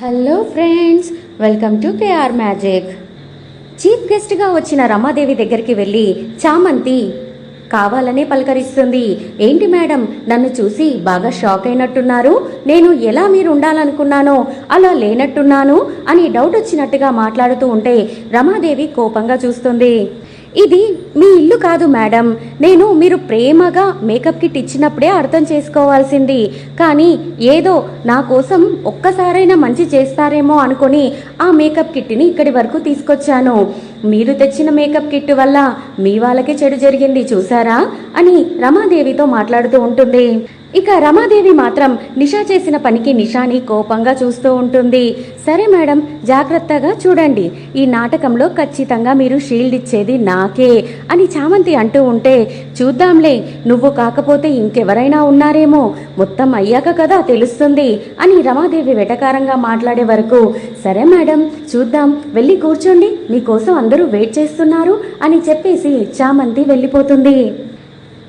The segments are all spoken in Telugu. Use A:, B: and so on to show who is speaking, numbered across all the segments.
A: Hello friends welcome to KR magic. Chief గెస్ట్గా వచ్చిన రమాదేవి దగ్గరికి వెళ్ళి చామంతి కావాలనే పలకరిస్తుంది. ఏంటి మేడం నన్ను చూసి బాగా షాక్ అయినట్టున్నారు? నేను ఎలా మీరు ఉండాలనుకున్నానో అలా లేనట్టున్నాను అని డౌట్ వచ్చినట్టుగా మాట్లాడుతూ ఉంటే రమాదేవి కోపంగా చూస్తుంది. ఇది మీ ఇల్లు కాదు మేడం. నేను మీరు ప్రేమగా మేకప్ కిట్ ఇచ్చినప్పుడే అర్థం చేసుకోవాల్సింది. కానీ ఏదో నా కోసం ఒక్కసారైనా మంచి చేస్తారేమో అనుకొని ఆ మేకప్ కిట్ని ఇక్కడి వరకు తీసుకొచ్చాను. మీరు తెచ్చిన మేకప్ కిట్ వల్ల మీ వాళ్ళకే చెడు జరిగింది చూసారా? అని రమాదేవితో మాట్లాడుతూ ఉంటుంది. ఇక రమాదేవి మాత్రం నిషా చేసిన పనికి నిషాని కోపంగా చూస్తూ ఉంటుంది. సరే మేడం జాగ్రత్తగా చూడండి. ఈ నాటకంలో ఖచ్చితంగా మీరు షీల్డ్ ఇచ్చేది నాకే అని చామంతి అంటూ ఉంటే చూద్దాంలే నువ్వు కాకపోతే ఇంకెవరైనా ఉన్నారేమో మొత్తం అయ్యాక కదా తెలుస్తుంది అని రమాదేవి వెటకారంగా మాట్లాడే వరకు సరే మేడం చూద్దాం వెళ్ళి కూర్చోండి మీకోసం అందరూ వెయిట్ చేస్తున్నారు అని చెప్పేసి చామంతి వెళ్ళిపోతుంది.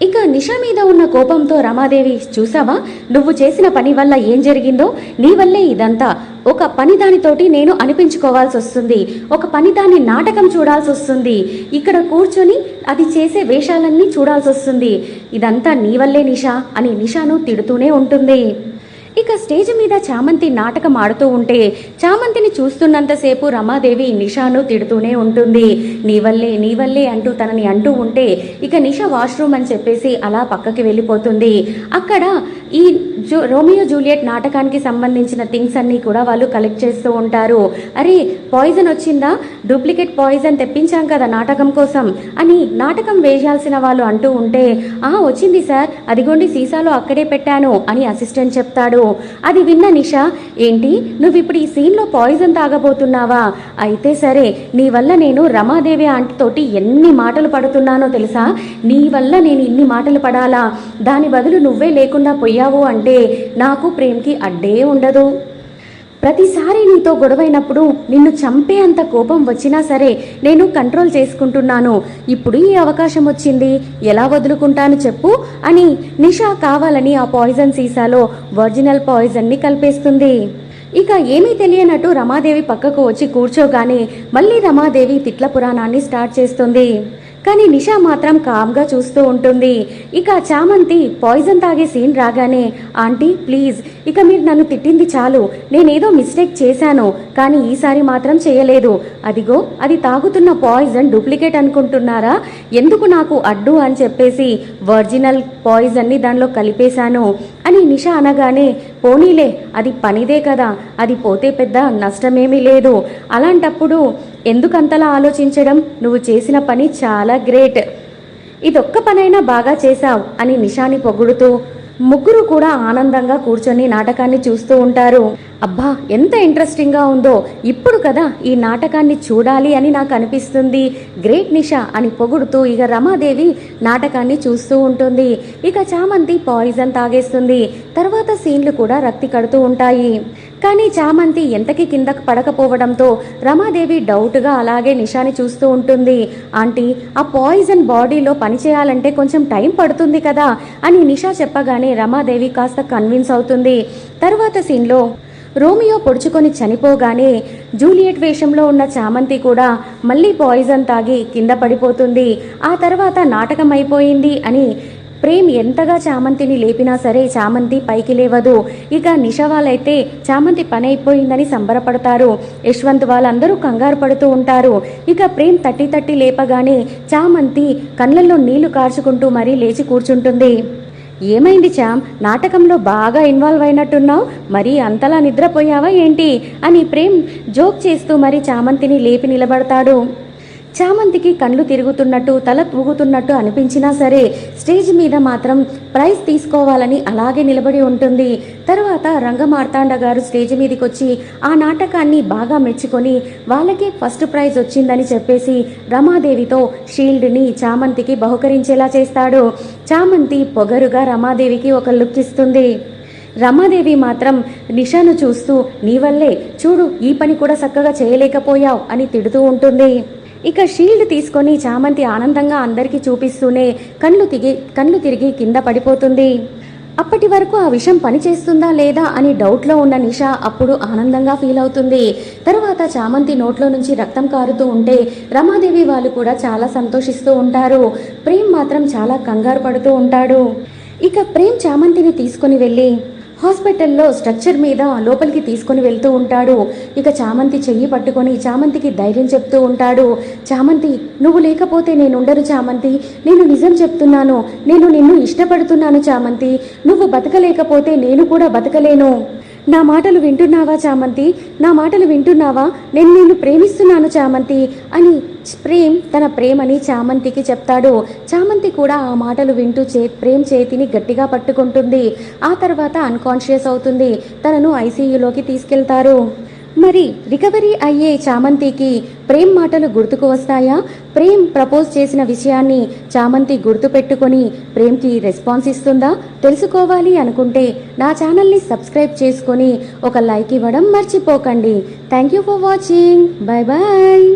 A: ఇక నిషా మీద ఉన్న కోపంతో రమాదేవి చూసావా నువ్వు చేసిన పని వల్ల ఏం జరిగిందో? నీ వల్లే ఇదంతా. ఒక పనిదానితోటి నేను అనిపించుకోవాల్సి వస్తుంది. ఒక పనిదాని నాటకం చూడాల్సి వస్తుంది. ఇక్కడ కూర్చొని అది చేసే వేషాలన్నీ చూడాల్సి వస్తుంది. ఇదంతా నీ వల్లే నిషా అని నిషాను తిడుతూనే ఉంటుంది. ఇక స్టేజ్ మీద చామంతి నాటకం ఆడుతూ ఉంటే చామంతిని చూస్తున్నంతసేపు రమాదేవి నిషాను తిడుతూనే ఉంటుంది. నీ వల్లే నీ వల్లే అంటూ తనని అంటూ ఉంటే ఇక నిషా వాష్రూమ్ అని చెప్పేసి అలా పక్కకి వెళ్ళిపోతుంది. అక్కడ ఈ జో రోమియో జూలియట్ నాటకానికి సంబంధించిన థింగ్స్ అన్నీ కూడా వాళ్ళు కలెక్ట్ చేస్తూ ఉంటారు. అరే పాయిజన్ వచ్చిందా? డూప్లికేట్ పాయిజన్ తెప్పించాం కదా నాటకం కోసం అని నాటకం వేయాల్సిన వాళ్ళు అంటూ ఉంటే ఆ వచ్చింది సార్. అదిగోండి సీసాలో అక్కడే పెట్టాను అని అసిస్టెంట్ చెప్తాడు. అది విన్న నిషా ఏంటి నువ్వు ఇప్పుడు ఈ సీన్లో పాయిజన్ తాగబోతున్నావా? అయితే సరే నీ వల్ల నేను రమాదేవి ఆంటీ తోటి ఎన్ని మాటలు పడుతున్నానో తెలుసా? నీ వల్ల నేను ఇన్ని మాటలు పడాలా? దాని బదులు నువ్వే లేకుండా పోయావు అంటే నాకు ప్రేమ్కి అడ్డే ఉండదు. ప్రతిసారి నీతో గొడవైనప్పుడు నిన్ను చంపే అంత కోపం వచ్చినా సరే నేను కంట్రోల్ చేసుకుంటున్నాను. ఇప్పుడు ఈ అవకాశం వచ్చింది. ఎలా వదులుకుంటాను చెప్పు అని నిషా కావాలని ఆ పాయిజన్ సీసాలో ఒరిజినల్ పాయిజన్ని కలిపేస్తుంది. ఇక ఏమీ తెలియనట్టు రమాదేవి పక్కకు వచ్చి కూర్చోగానే మళ్ళీ రమాదేవి తిట్ల పురాణాన్ని స్టార్ట్ చేస్తుంది. కానీ నిషా మాత్రం కామ్గా చూస్తూ ఉంటుంది. ఇక చామంతి పాయిజన్ తాగే సీన్ రాగానే ఆంటీ ప్లీజ్ ఇక మీరు నన్ను తిట్టింది చాలు. నేనేదో మిస్టేక్ చేశాను కానీ ఈసారి మాత్రం చేయలేదు. అదిగో అది తాగుతున్న పాయిజన్ డూప్లికేట్ అనుకుంటున్నారా? ఎందుకు నాకు అడ్డు అని చెప్పేసి ఒరిజినల్ పాయిజన్ని దానిలో కలిపేశాను? అని నిషా అనగానే పోనీలే అది పనిదే కదా అది పోతే పెద్ద నష్టమేమీ లేదు. అలాంటప్పుడు ఎందుకంతలా ఆలోచించడం? నువ్వు చేసిన పని చాలా గ్రేట్. ఇదొక్క పనైనా బాగా చేశావు అని నిషాని పొగుడుతూ ముగ్గురు కూడా ఆనందంగా కూర్చొని నాటకాన్ని చూస్తూ ఉంటారు. అబ్బా ఎంత ఇంట్రెస్టింగ్గా ఉందో. ఇప్పుడు కదా ఈ నాటకాన్ని చూడాలి అని నాకు అనిపిస్తుంది. గ్రేట్ నిషా అని పొగుడుతూ ఇక రమాదేవి నాటకాన్ని చూస్తూ ఉంటుంది. ఇక చామంతి పాయిజన్ తాగేస్తుంది. తర్వాత సీన్లు కూడా రక్తి కడుతూ ఉంటాయి. కానీ చామంతి ఎంతకి కిందకు పడకపోవడంతో రమాదేవి డౌట్గా అలాగే నిషాని చూస్తూ ఉంటుంది. ఆంటీ ఆ పాయిజన్ బాడీలో పనిచేయాలంటే కొంచెం టైం పడుతుంది కదా అని నిషా చెప్పగానే రమాదేవి కాస్త కన్విన్స్ అవుతుంది. తర్వాత సీన్లో రోమియో పొడుచుకొని చనిపోగానే జూలియట్ వేషంలో ఉన్న చామంతి కూడా మళ్ళీ పాయిజన్ తాగి కింద పడిపోతుంది. ఆ తర్వాత నాటకం అయిపోయింది అని ప్రేమ్ ఎంతగా చామంతిని లేపినా సరే చామంతి పైకి లేవదు. ఇక నిషవాలైతే చామంతి పని అయిపోయిందని సంబరపడతారు. యశ్వంత్ వాళ్ళందరూ కంగారు పడుతూ ఉంటారు. ఇక ప్రేమ్ తట్టి తట్టి లేపగానే చామంతి కళ్ళల్లో నీళ్ళు కార్చుకుంటూ మరీ లేచి కూర్చుంటుంది. ఏమైంది చామ్ నాటకంలో బాగా ఇన్వాల్వ్ అయినట్టున్నావు? మరి అంతలా నిద్రపోయావా ఏంటి? అని ప్రేమ్ జోక్ చేస్తూ మరి చామంతిని లేపి నిలబడతాడు. చామంతికి కళ్ళు తిరుగుతున్నట్టు తల తూగుతున్నట్టు అనిపించినా సరే స్టేజ్ మీద మాత్రం ప్రైజ్ తీసుకోవాలని అలాగే నిలబడి ఉంటుంది. తర్వాత రంగమార్తాండ గారు స్టేజ్ మీదకి వచ్చి ఆ నాటకాన్ని బాగా మెచ్చుకొని వాళ్ళకే ఫస్ట్ ప్రైజ్ వచ్చిందని చెప్పేసి రమాదేవితో షీల్డ్ని చామంతికి బహుకరించేలా చేస్తాడు. చామంతి పొగరుగా రమాదేవికి ఒక లుక్ ఇస్తుంది. రమాదేవి మాత్రం నిషాను చూస్తూ నీ వల్లే చూడు ఈ పని కూడా చక్కగా చేయలేకపోయావు అని తిడుతూ ఉంటుంది. ఇక షీల్డ్ తీసుకొని చామంతి ఆనందంగా అందరికీ చూపిస్తూనే కళ్ళు తిగి కళ్ళు తిరిగి కింద పడిపోతుంది. అప్పటి వరకు ఆ విషయం పనిచేస్తుందా లేదా అని డౌట్లో ఉన్న నిషా అప్పుడు ఆనందంగా ఫీల్ అవుతుంది. తర్వాత చామంతి నోట్లో నుంచి రక్తం కారుతూ ఉంటే రమాదేవి వాళ్ళు కూడా చాలా సంతోషిస్తూ ఉంటారు. ప్రేమ్ మాత్రం చాలా కంగారు పడుతూ ఉంటాడు. ఇక ప్రేమ్ చామంతిని తీసుకొని వెళ్ళి హాస్పిటల్లో స్ట్రక్చర్ మీద లోపలికి తీసుకొని వెళ్తూ ఉంటాడు. ఇక చామంతి చెయ్యి పట్టుకొని చామంతికి ధైర్యం చెప్తూ ఉంటాడు. చామంతి నువ్వు లేకపోతే నేను ఉండను చామంతి. నేను నిజం చెప్తున్నాను. నేను నిన్ను ఇష్టపడుతున్నాను చామంతి. నువ్వు బతకలేకపోతే నేను కూడా బతకలేను. నా మాటలు వింటున్నావా చామంతి? నా మాటలు వింటున్నావా? నేను నిన్ను ప్రేమిస్తున్నాను చామంతి అని ప్రేమ్ తన ప్రేమని చామంతికి చెప్తాడు. చామంతి కూడా ఆ మాటలు వింటూ చే ప్రేమ్ చేతిని గట్టిగా పట్టుకుంటుంది. ఆ తర్వాత అన్కాన్షియస్ అవుతుంది. తనను ఐసీయూలోకి తీసుకెళ్తారు. మరి రికవరీ అయ్యే చామంతికి ప్రేమ్ మాటలు గుర్తుకు వస్తాయా? ప్రేమ్ ప్రపోజ్ చేసిన విషయాన్ని చామంతి గుర్తుపెట్టుకొని ప్రేమ్కి రెస్పాన్స్ ఇస్తుందా? తెలుసుకోవాలి అనుకుంటే నా ఛానల్ని సబ్స్క్రైబ్ చేసుకొని ఒక లైక్ ఇవ్వడం మర్చిపోకండి. Thank you for watching. Bye bye